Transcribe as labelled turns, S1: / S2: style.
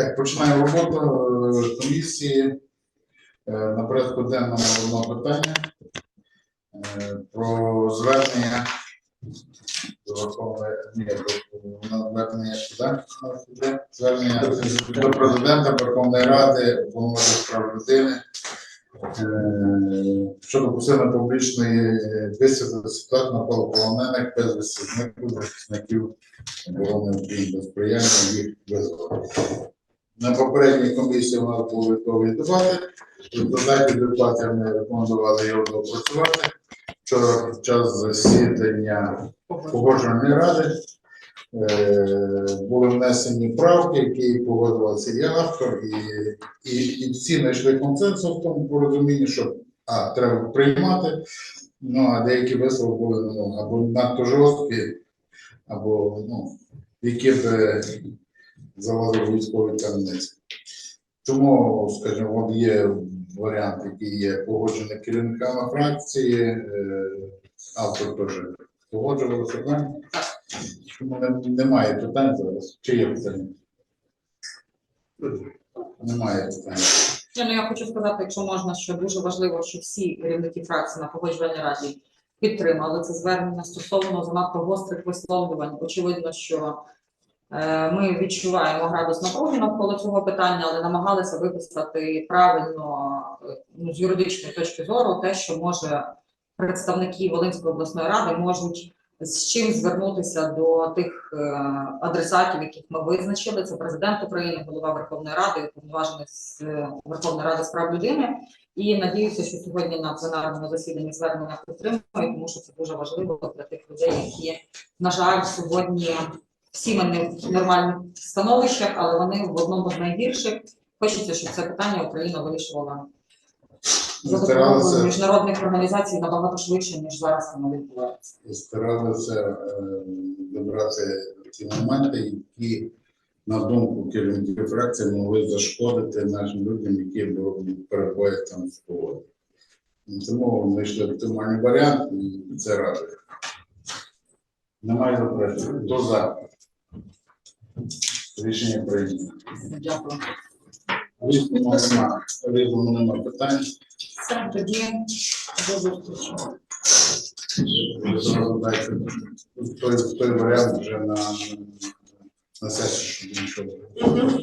S1: Так, починаємо роботу е, комісії. Е, На порядку денному одне питання е, про звернення до Верховної звернення звернення до президента Верховної Ради, з прав людини щодо посилення публічної висвітлення ситуації навколо полонених безвісти зниклих захисників оборони України сприяння їх визволу. На попередній комісії у нас були готові дебати. Результаті дебатів ми рекомендували його доопрацювати. Вчора під час засідання погоджувальної ради е, були внесені правки, які погодилися і автор, і, і, і всі знайшли консенсус в тому порозумінні, що а, треба приймати, ну а деякі вислови були ну, або надто жорсткі, або ну, які б е, залазили в військові. Тому, скажімо, є варіант, який є погоджений керівниками фракції, е, автор теж погоджувався? Тому немає питань зараз. Чи є питання? Немає питань.
S2: Ну я хочу сказати, якщо можна, що дуже важливо, що всі керівники фракції на погоджувальній раді підтримали це звернення стосовно занадто гострих висловлювань. Очевидно, що ми відчуваємо градус напруги навколо цього питання, але намагалися виписати правильно е, ну, з юридичної точки зору те, що може представники Волинської обласної ради можуть з чим звернутися до тих е, адресатів, яких ми визначили. Це президент України, голова Верховної Ради, уповноважений з е, Верховної Ради з прав людини. І надіюся, що сьогодні на пленарному засіданні звернення підтримують, тому що це дуже важливо для тих людей, які, на жаль, сьогодні всі ми не в нормальних становищах, але вони в одному з найгірших. Хочеться, щоб це питання Україна вирішувала за допомогою міжнародних організацій набагато швидше, ніж зараз воно відбувається.
S1: старалися е, добрати ті моменти, які, на думку керівників фракції, могли зашкодити нашим людям, які бу- перебувають там в полоні. Тому знайшли оптимальний варіант, і це радує. Немає заперечень. Хто за? Рішення прийнято.
S2: Дякую.
S1: Різному нема, нема питань.
S2: Все, тоді до зустрічі.
S1: Той, той варіант вже на, на сесію, щоб нічого.